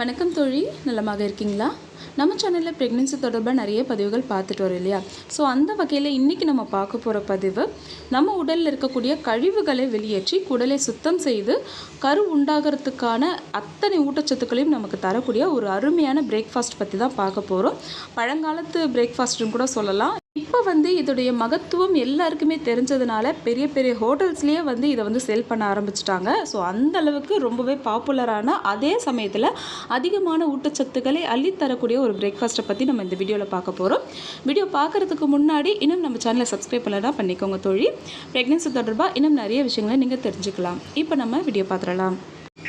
வணக்கம் தோழி. நலமாக இருக்கீங்களா? நம்ம சேனலில் ப்ரெக்னென்சி தொடர்பாக நிறைய பதிவுகள் பார்த்துட்டு வரோம் இல்லையா? ஸோ அந்த வகையில் இன்றைக்கி நம்ம பார்க்க போகிற பதிவு நம்ம உடலில் இருக்கக்கூடிய கழிவுகளை வெளியேற்றி குடலை சுத்தம் செய்து கரு உண்டாகிறதுக்கான அத்தனை ஊட்டச்சத்துக்களையும் நமக்கு தரக்கூடிய ஒரு அருமையான பிரேக்ஃபாஸ்ட் பற்றி தான் பார்க்க போகிறோம் பழங்காலத்து பிரேக்ஃபாஸ்ட்னு கூட சொல்லலாம். இப்போ வந்து இதோடைய மகத்துவம் எல்லாருக்குமே தெரிஞ்சதுனால பெரிய பெரிய ஹோட்டல்ஸ்லேயே வந்து இதை வந்து சேல் பண்ண ஆரம்பிச்சிட்டாங்க. ஸோ அந்த அளவுக்கு ரொம்பவே பாப்புலரான அதே சமயத்தில் அதிகமான ஊட்டச்சத்துக்களை அள்ளித்தரக்கூடிய ஒரு பிரேக்ஃபாஸ்ட்டை பற்றி நம்ம இந்த வீடியோவில் பார்க்க போகிறோம் வீடியோ பார்க்குறதுக்கு முன்னாடி இன்னும் நம்ம சேனலை சப்ஸ்கிரைப் பண்ணலாம் பண்ணிக்கோங்க தோழி. ப்ரெக்னென்சி தொடர்பாக இன்னும் நிறைய விஷயங்களை நீங்கள் தெரிஞ்சுக்கலாம். இப்போ நம்ம வீடியோ பார்த்துடலாம்.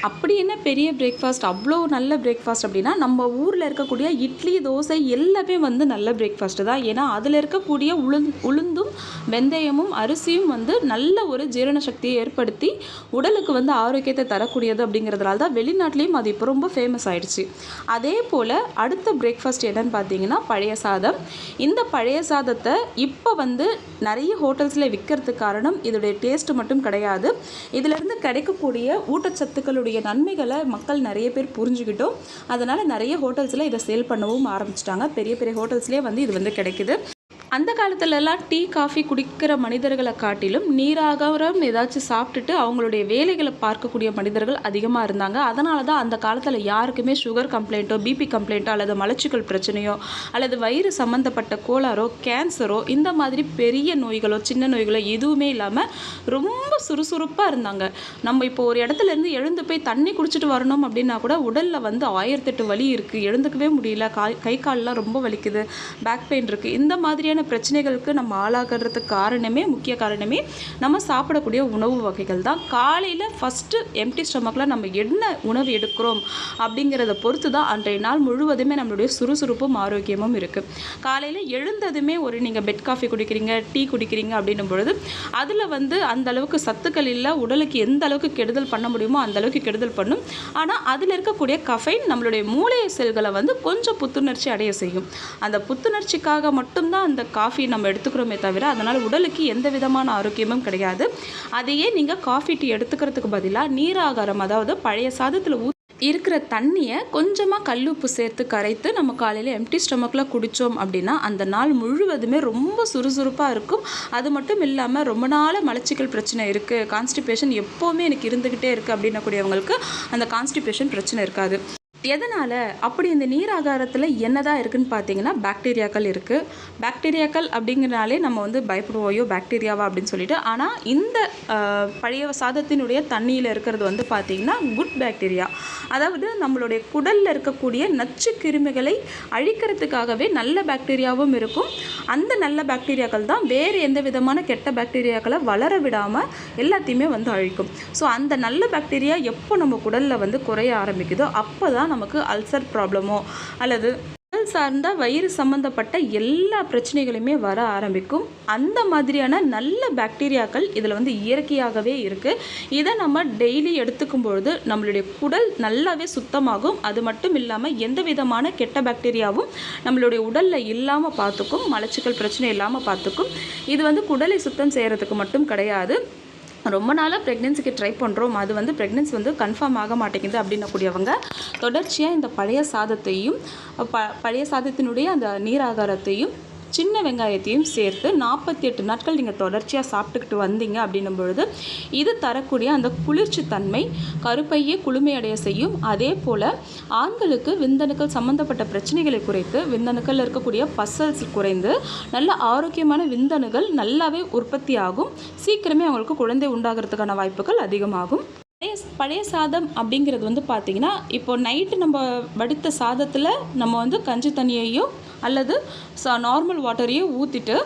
அப்படி என்ன பெரிய பிரேக்ஃபாஸ்ட் அவ்வளோ நல்ல பிரேக்ஃபாஸ்ட் அப்படின்னா நம்ம ஊரில் இருக்கக்கூடிய இட்லி தோசை எல்லாமே வந்து நல்ல பிரேக்ஃபாஸ்ட்டு தான். ஏன்னா அதில் இருக்கக்கூடிய உளுந் உளுந்தும் வெந்தயமும் அரிசியும் வந்து நல்ல ஒரு ஜீரண சக்தியை ஏற்படுத்தி உடலுக்கு வந்து ஆரோக்கியத்தை தரக்கூடியது அப்படிங்கிறதுனால தான் வெளிநாட்டிலையும் அது இப்போ ரொம்ப ஃபேமஸ் ஆயிடுச்சு. அதே போல் அடுத்த பிரேக்ஃபாஸ்ட் என்னன்னு பார்த்தீங்கன்னா பழைய சாதம். இந்த பழைய சாதத்தை இப்போ வந்து நிறைய ஹோட்டல்ஸில் விற்கிறதுக்கு காரணம் இதோடைய டேஸ்ட் மட்டும் கிடையாது. இதிலிருந்து கிடைக்கக்கூடிய ஊட்டச்சத்துக்களுடைய நன்மைகளை மக்கள் நிறைய பேர் புரிஞ்சுக்கிட்டோம். அதனால் நிறைய ஹோட்டல்ஸில் இதை சேல் பண்ணவும் ஆரம்பிச்சிட்டாங்க. பெரிய பெரிய ஹோட்டல்ஸ்லேயே வந்து இது வந்து கிடைக்குது. அந்த காலத்துலலாம் டீ காஃபி குடிக்கிற மனிதர்களை காட்டிலும் நீராகாரம் ஏதாச்சும் சாப்பிட்டுட்டு அவங்களுடைய வேலைகளை பார்க்கக்கூடிய மனிதர்கள் அதிகமாக இருந்தாங்க. அதனால தான் அந்த காலத்தில் யாருக்குமே சுகர் கம்ப்ளைண்ட்டோ பிபி கம்ப்ளைண்ட்டோ அல்லது மலச்சிக்கல் பிரச்சனையோ அல்லது வயிறு சம்மந்தப்பட்ட கோளாறோ கேன்சரோ இந்த மாதிரி பெரிய நோய்களோ சின்ன நோய்களோ எதுவுமே இல்லாமல் ரொம்ப சுறுசுறுப்பாக இருந்தாங்க. நம்ம இப்போ ஒரு இடத்துல இருந்து எழுந்து போய் தண்ணி குடிச்சிட்டு வரணும் அப்படின்னா கூட உடலில் வந்து ஆயிரத்தெட்டு வலி இருக்குது எழுந்துக்கவே முடியல. கால் கை கால்லாம் ரொம்ப வலிக்குது. பேக் பெயின் இருக்குது இந்த மாதிரியான பிரச்சனைகளுக்கு நம்ம ஆளாகிறதுக்கு காரணமே முக்கிய காரணமே நம்ம சாப்பிடக்கூடிய உணவு வகைகள் தான். காலையில் ஃபஸ்ட்டு எம்டி ஸ்டமக்கில் நம்ம என்ன உணவு எடுக்கிறோம் அப்படிங்கிறத பொறுத்து தான் அன்றைய நாள் முழுவதுமே நம்மளுடைய சுறுசுறுப்பும் ஆரோக்கியமும் இருக்குது காலையில் எழுந்ததுமே ஒரு நீங்கள் பெட் காஃபி குடிக்கிறீங்க டீ குடிக்கிறீங்க அப்படின்னும் பொழுது அதில் வந்து அந்த அளவுக்கு சத்துக்கள் இல்லை உடலுக்கு எந்த அளவுக்கு கெடுதல் பண்ண முடியுமோ அந்த அளவுக்கு கெடுதல் பண்ணும். ஆனால் அதில் இருக்கக்கூடிய கஃபைன் நம்மளுடைய மூளை செல்களை வந்து கொஞ்சம் புத்துணர்ச்சி அடைய செய்யும். அந்த புத்துணர்ச்சிக்காக மட்டும்தான் அந்த காஃபி நம்ம எடுத்துக்கிறோமே தவிர அதனால் உடலுக்கு எந்த விதமான ஆரோக்கியமும் கிடையாது. அதையே நீங்கள் காஃபி டீ எடுத்துக்கிறதுக்கு பதிலாக நீராகாரம் அதாவது பழைய சாதத்தில் ஊ இருக்கிற தண்ணியை கொஞ்சமாக கல்லுப்பு சேர்த்து கரைத்து நம்ம காலையில் எம்டி ஸ்டொமக்கில் குடித்தோம் அப்படின்னா அந்த நாள் முழுவதுமே ரொம்ப சுறுசுறுப்பாக இருக்கும். அது மட்டும் இல்லாமல் ரொம்ப நாள் மலச்சிக்கல் பிரச்சனை இருக்குது கான்ஸ்டிபேஷன் எப்போவுமே எனக்கு இருந்துக்கிட்டே இருக்குது அப்படின்னக்கூடியவங்களுக்கு அந்த கான்ஸ்டிபேஷன் பிரச்சனை இருக்காது. எதனால் அப்படி இந்த நீர் ஆகாரத்தில் என்னதான் இருக்குன்னு பார்த்தீங்கன்னா பாக்டீரியாக்கள் இருக்குது பாக்டீரியாக்கள் அப்படிங்கிறனாலே நம்ம வந்து பயப்படுவோம் ஐயோ பாக்டீரியாவா அப்படின்னு சொல்லிட்டு. ஆனால் இந்த பழைய சாதத்தினுடைய தண்ணியில் இருக்கிறது வந்து பார்த்திங்கன்னா குட் பாக்டீரியா அதாவது நம்மளுடைய குடலில் இருக்கக்கூடிய நச்சு கிருமிகளை அழிக்கிறதுக்காகவே நல்ல பாக்டீரியாவும் இருக்கும். அந்த நல்ல பாக்டீரியாக்கள் தான் வேறு எந்த விதமான கெட்ட பாக்டீரியாக்களை வளர விடாமல் எல்லாத்தையுமே வந்து அழிக்கும். ஸோ அந்த நல்ல பாக்டீரியா எப்போ நம்ம குடலில் வந்து குறைய ஆரம்பிக்குதோ அப்போ தான் நமக்கு அல்சர் ப்ராப்ளமோ அல்லது உடல் சார்ந்த வயிறு சம்மந்தப்பட்ட எல்லா பிரச்சனைகளுமே வர ஆரம்பிக்கும். அந்த மாதிரியான நல்ல பாக்டீரியாக்கள் இதில் வந்து இயற்கையாகவே இருக்குது இதை நம்ம டெய்லி எடுத்துக்கும் பொழுது நம்மளுடைய குடல் நல்லாவே சுத்தமாகும். அது மட்டும் இல்லாமல் எந்த விதமான கெட்ட பாக்டீரியாவும் நம்மளுடைய உடலில் இல்லாமல் பார்த்துக்கும் மலச்சிக்கல் பிரச்சனை இல்லாமல் பார்த்துக்கும். இது வந்து குடலை சுத்தம் செய்கிறதுக்கு மட்டும் கிடையாது. ரொம்ப நாளாக ப்ரெக்னென்சிக்கு ட்ரை பண்ணுறோம் அது வந்து ப்ரெக்னென்சி வந்து கன்ஃபார்ம் ஆக மாட்டேங்குது அப்படின்னக்கூடியவங்க தொடர்ச்சியாக இந்த பழைய சாதத்தையும் ப பழைய சாதத்தினுடைய அந்த நீராகாரத்தையும் சின்ன வெங்காயத்தையும் சேர்த்து நாற்பத்தி எட்டு நாட்கள் நீங்கள் தொடர்ச்சியாக சாப்பிட்டுக்கிட்டு வந்தீங்க அப்படின்னும் பொழுது இது தரக்கூடிய அந்த குளிர்ச்சி தன்மை கருப்பையே குளுமையடைய செய்யும். அதே போல் ஆண்களுக்கு விந்தணுக்கள் சம்மந்தப்பட்ட பிரச்சனைகளை குறைத்து விந்தணுக்கள் இருக்கக்கூடிய பசல்ஸ் குறைந்து நல்ல ஆரோக்கியமான விந்தணுகள் நல்லாவே உற்பத்தி ஆகும் சீக்கிரமே அவங்களுக்கு குழந்தை உண்டாகிறதுக்கான வாய்ப்புகள் அதிகமாகும். பழைய பழைய சாதம் அப்படிங்கிறது வந்து பார்த்திங்கன்னா இப்போ நைட்டு நம்ம வடித்த சாதத்தில் நம்ம வந்து கஞ்சி தண்ணியையும் அல்லது சா நார்மல் வாட்டரையும் ஊற்றிட்டு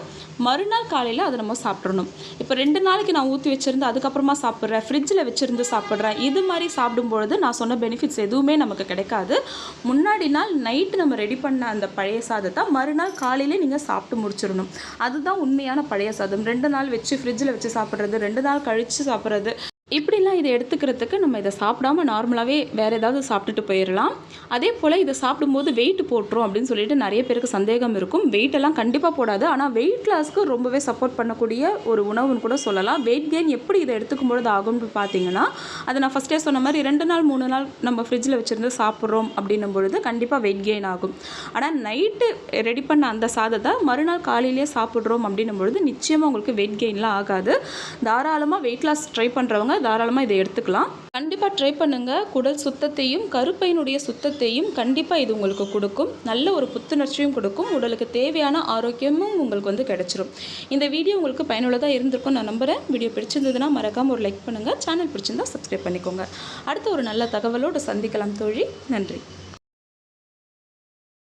மறுநாள் காலையில் அதை நம்ம சாப்பிட்றணும் இப்போ ரெண்டு நாளைக்கு நான் ஊற்றி வச்சுருந்து அதுக்கப்புறமா சாப்பிட்றேன் ஃப்ரிட்ஜில் வச்சுருந்து சாப்பிட்றேன் இது மாதிரி சாப்பிடும்பொழுது நான் சொன்ன பெனிஃபிட்ஸ் எதுவுமே நமக்கு கிடைக்காது. முன்னாடி நாள் நைட்டு நம்ம ரெடி பண்ண அந்த பழைய சாதத்தை மறுநாள் காலையிலே நீங்கள் சாப்பிட்டு முடிச்சிடணும். அதுதான் உண்மையான பழைய சாதம். ரெண்டு நாள் வச்சு ஃப்ரிட்ஜில் வச்சு சாப்பிட்றது ரெண்டு நாள் கழித்து சாப்பிட்றது. இப்படிலாம் இதை எடுத்துக்கிறதுக்கு நம்ம இதை சாப்பிடாம நார்மலாகவே வேறு ஏதாவது சாப்பிட்டுட்டு போயிடலாம் அதே போல் இதை சாப்பிடும்போது வெயிட் போட்டுரும் அப்படின்னு சொல்லிட்டு நிறைய பேருக்கு சந்தேகம் இருக்கும். வெயிட் எல்லாம் கண்டிப்பாக போடாது. ஆனால் வெயிட் லாஸ்க்கு ரொம்பவே சப்போர்ட் பண்ணக்கூடிய ஒரு உணவுன்னு கூட சொல்லலாம். வெயிட் கெயின் எப்படி இதை எடுத்துக்கும் பொழுது ஆகும்னு பார்த்தீங்கன்னா அதை நான் ஃபஸ்ட்டே சொன்ன மாதிரி ரெண்டு நாள் மூணு நாள் நம்ம ஃப்ரிட்ஜில் வச்சுருந்து சாப்பிட்றோம் அப்படின்னும் பொழுது கண்டிப்பாக வெயிட் கெயின் ஆகும். ஆனால் நைட்டு ரெடி பண்ண அந்த சாதத்தை மறுநாள் காலையிலேயே சாப்பிட்றோம் அப்படின்னும் பொழுது நிச்சயமாக உங்களுக்கு வெயிட் கெயின்லாம் ஆகாது. தாராளமாக வெயிட் லாஸ் ட்ரை பண்ணுறவங்க தாராளமாக இதை எடுத்துக்கலாம். கண்டிப்பாக ட்ரை பண்ணுங்கள் குடல் சுத்தத்தையும் கருப்பையினுடைய சுத்தத்தையும் கண்டிப்பாக இது உங்களுக்கு கொடுக்கும். நல்ல ஒரு புத்துணர்ச்சியும் கொடுக்கும். உடலுக்கு தேவையான ஆரோக்கியமும் உங்களுக்கு வந்து கிடைச்சிரும். இந்த வீடியோ உங்களுக்கு பயனுள்ளதாக இருந்திருக்கும் நான் நம்புகிறேன் வீடியோ பிடிச்சிருந்ததுன்னா மறக்காமல் ஒரு லைக் பண்ணுங்கள் சேனல் பிடிச்சிருந்தா சப்ஸ்கிரைப் பண்ணிக்கோங்க. அடுத்த ஒரு நல்ல தகவலோடு சந்திக்கலாம் தோழி. நன்றி.